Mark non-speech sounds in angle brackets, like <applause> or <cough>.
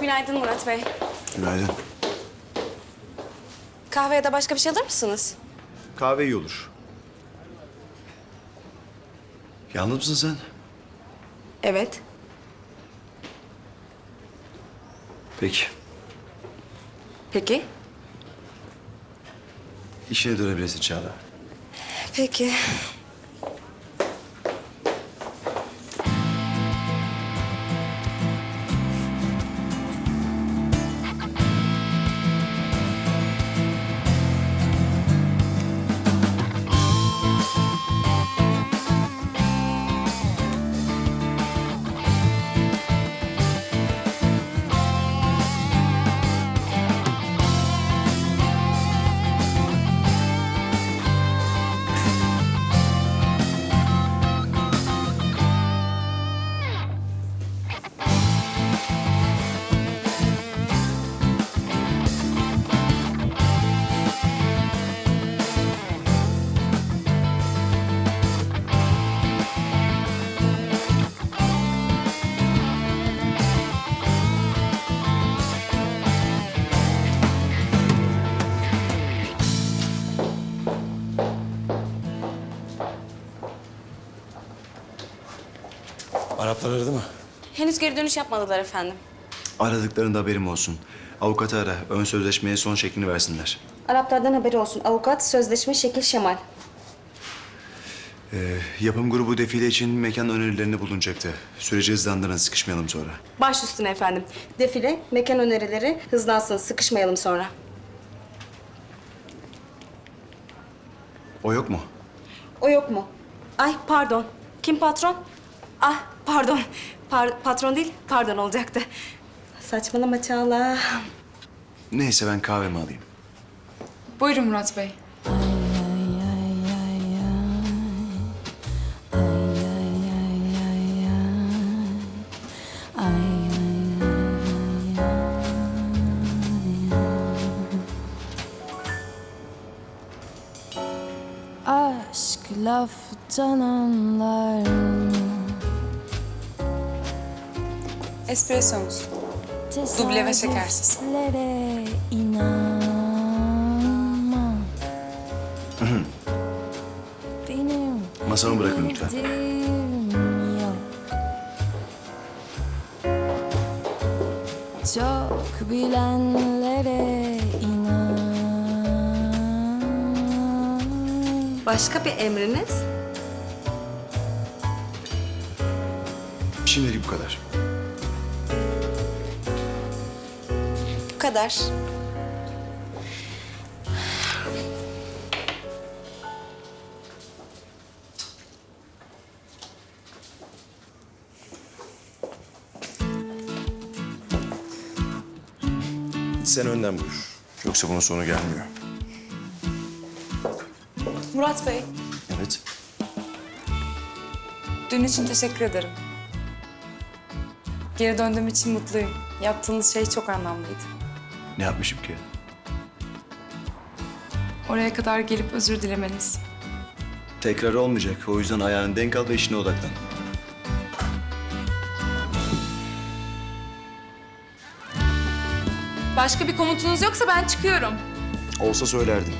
Günaydın Murat Bey. Günaydın. Kahve ya da başka bir şey alır mısınız? Kahve iyi olur. Yalnız mısın sen? Evet. Peki. Peki. İşine dönebilirsin Çağla. Peki. Araplar aradı mı? Henüz geri dönüş yapmadılar efendim. Aradıklarında haberim olsun. Avukatı ara. Ön sözleşmeye son şeklini versinler. Araplardan haberi olsun. Avukat, sözleşme, şekil, şemal. Ee, yapım grubu defile için mekan önerilerini bulunacaktı. Süreci hızlandırın, sıkışmayalım sonra. Baş üstüne efendim. Defile, mekan önerileri hızlansın. Sıkışmayalım sonra. O yok mu? O yok mu? Ay pardon. Kim patron? Ah pardon. Par- patron değil, pardon olacaktı. Saçmalama Çağla. Neyse ben kahvemi alayım. Buyurun Murat Bey. Aşk laftan anlar mı? Espressomuz. Duble ve şekersiz. Tesadüflere inanma. <laughs> Benim Masamı bırakın lütfen. bildiğim yok. Çok bilenlere inan. Başka bir emriniz? Şimdilik bu kadar. Kadar. Sen önden buyur. Yoksa bunun sonu gelmiyor. Murat Bey, Evet. dün için teşekkür ederim. Geri döndüğüm için mutluyum. Yaptığınız şey çok anlamlıydı. Ne yapmışım ki? Oraya kadar gelip özür dilemeniz. Tekrar olmayacak. O yüzden ayağını denk al ve işine odaklan. Başka bir komutunuz yoksa ben çıkıyorum. Olsa söylerdim.